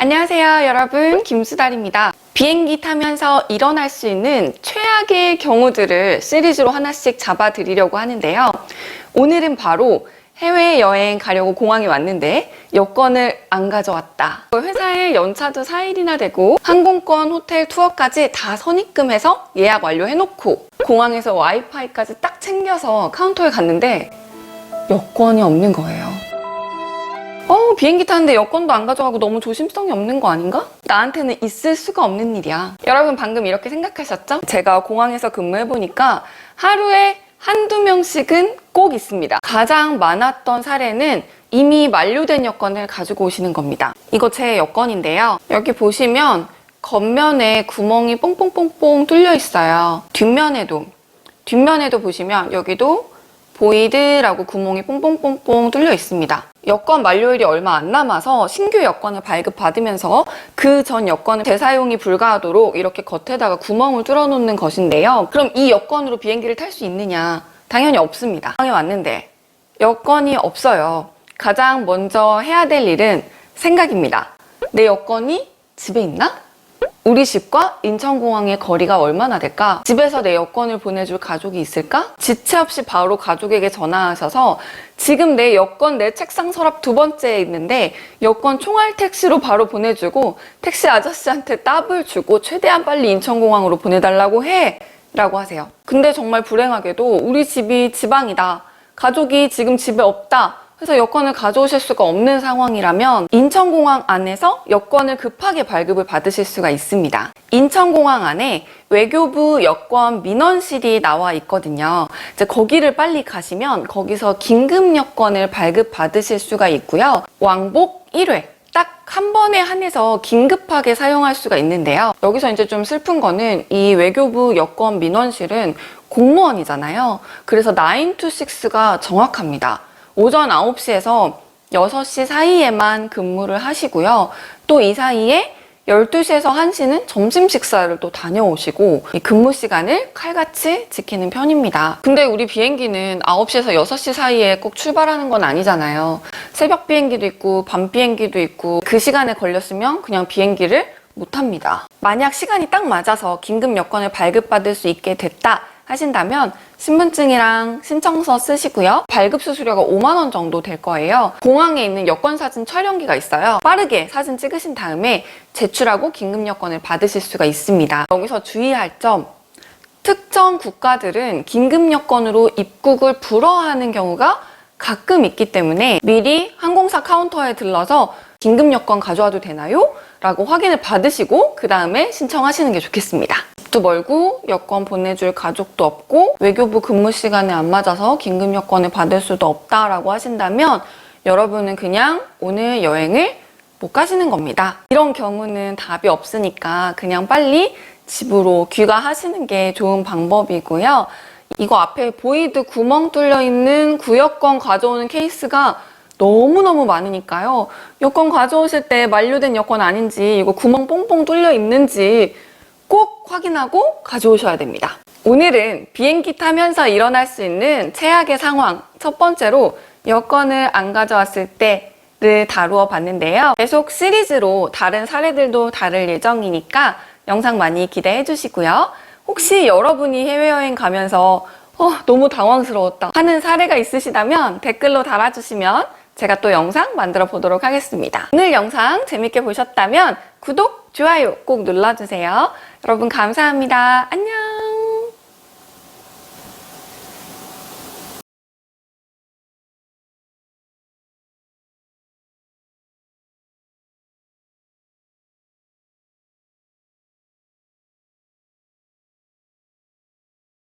안녕하세요, 여러분. 김수달입니다. 비행기 타면서 일어날 수 있는 최악의 경우들을 시리즈로 하나씩 잡아 드리려고 하는데요. 오늘은 바로 해외여행 가려고 공항에 왔는데 여권을 안 가져왔다. 회사에 연차도 4일이나 되고 항공권, 호텔, 투어까지 다 선입금해서 예약 완료해놓고 공항에서 와이파이까지 딱 챙겨서 카운터에 갔는데 여권이 없는 거예요. 어, 비행기 타는데 여권도 안 가져가고 너무 조심성이 없는 거 아닌가? 나한테는 있을 수가 없는 일이야. 여러분 방금 이렇게 생각하셨죠? 제가 공항에서 근무해보니까 하루에 한두 명씩은 꼭 있습니다. 가장 많았던 사례는 이미 만료된 여권을 가지고 오시는 겁니다. 이거 제 여권인데요. 여기 보시면 겉면에 구멍이 뽕뽕뽕뽕 뚫려 있어요. 뒷면에도, 뒷면에도 보시면 여기도 보이드라고 구멍이 뽕뽕뽕뽕 뚫려 있습니다. 여권 만료일이 얼마 안 남아서 신규 여권을 발급받으면서 그 전 여권을 재사용이 불가하도록 이렇게 겉에다가 구멍을 뚫어 놓는 것인데요. 그럼 이 여권으로 비행기를 탈 수 있느냐? 당연히 없습니다. 방에 왔는데 여권이 없어요. 가장 먼저 해야 될 일은 생각입니다. 내 여권이 집에 있나? 우리 집과 인천공항의 거리가 얼마나 될까? 집에서 내 여권을 보내줄 가족이 있을까? 지체 없이 바로 가족에게 전화하셔서 지금 내 여권 내 책상 서랍 두 번째에 있는데 여권 총알 택시로 바로 보내주고 택시 아저씨한테 따블 주고 최대한 빨리 인천공항으로 보내달라고 해! 라고 하세요. 근데 정말 불행하게도 우리 집이 지방이다. 가족이 지금 집에 없다. 그래서 여권을 가져오실 수가 없는 상황이라면 인천공항 안에서 여권을 급하게 발급을 받으실 수가 있습니다. 인천공항 안에 외교부 여권 민원실이 나와 있거든요. 이제 거기를 빨리 가시면 거기서 긴급 여권을 발급 받으실 수가 있고요. 왕복 1회. 딱한 번에 한해서 긴급하게 사용할 수가 있는데요. 여기서 이제 좀 슬픈 거는 이 외교부 여권 민원실은 공무원이잖아요. 그래서 9 to 6가 정확합니다. 오전 9시에서 6시 사이에만 근무를 하시고요. 또 이 사이에 12시에서 1시는 점심 식사를 또 다녀오시고 이 근무 시간을 칼같이 지키는 편입니다. 근데 우리 비행기는 9시에서 6시 사이에 꼭 출발하는 건 아니잖아요. 새벽 비행기도 있고 밤 비행기도 있고 그 시간에 걸렸으면 그냥 비행기를 못 합니다. 만약 시간이 딱 맞아서 긴급 여권을 발급받을 수 있게 됐다 하신다면 신분증이랑 신청서 쓰시고요. 발급 수수료가 5만 원 정도 될 거예요. 공항에 있는 여권 사진 촬영기가 있어요. 빠르게 사진 찍으신 다음에 제출하고 긴급 여권을 받으실 수가 있습니다. 여기서 주의할 점 특정 국가들은 긴급 여권으로 입국을 불허하는 경우가 가끔 있기 때문에 미리 항공사 카운터에 들러서 긴급 여권 가져와도 되나요? 라고 확인을 받으시고 그 다음에 신청하시는 게 좋겠습니다. 집도 멀고 여권 보내줄 가족도 없고 외교부 근무 시간에 안 맞아서 긴급 여권을 받을 수도 없다라고 하신다면 여러분은 그냥 오늘 여행을 못 가시는 겁니다. 이런 경우는 답이 없으니까 그냥 빨리 집으로 귀가하시는 게 좋은 방법이고요. 이거 앞에 보이드 구멍 뚫려 있는 구여권 가져오는 케이스가 너무너무 많으니까요. 여권 가져오실 때 만료된 여권 아닌지 이거 구멍 뽕뽕 뚫려 있는지 꼭 확인하고 가져오셔야 됩니다. 오늘은 비행기 타면서 일어날 수 있는 최악의 상황 첫 번째로 여권을 안 가져왔을 때를 다루어 봤는데요. 계속 시리즈로 다른 사례들도 다룰 예정이니까 영상 많이 기대해 주시고요. 혹시 여러분이 해외여행 가면서 어, 너무 당황스러웠다 하는 사례가 있으시다면 댓글로 달아주시면 제가 또 영상 만들어 보도록 하겠습니다. 오늘 영상 재밌게 보셨다면 구독, 좋아요 꼭 눌러주세요. 여러분 감사합니다. 안녕!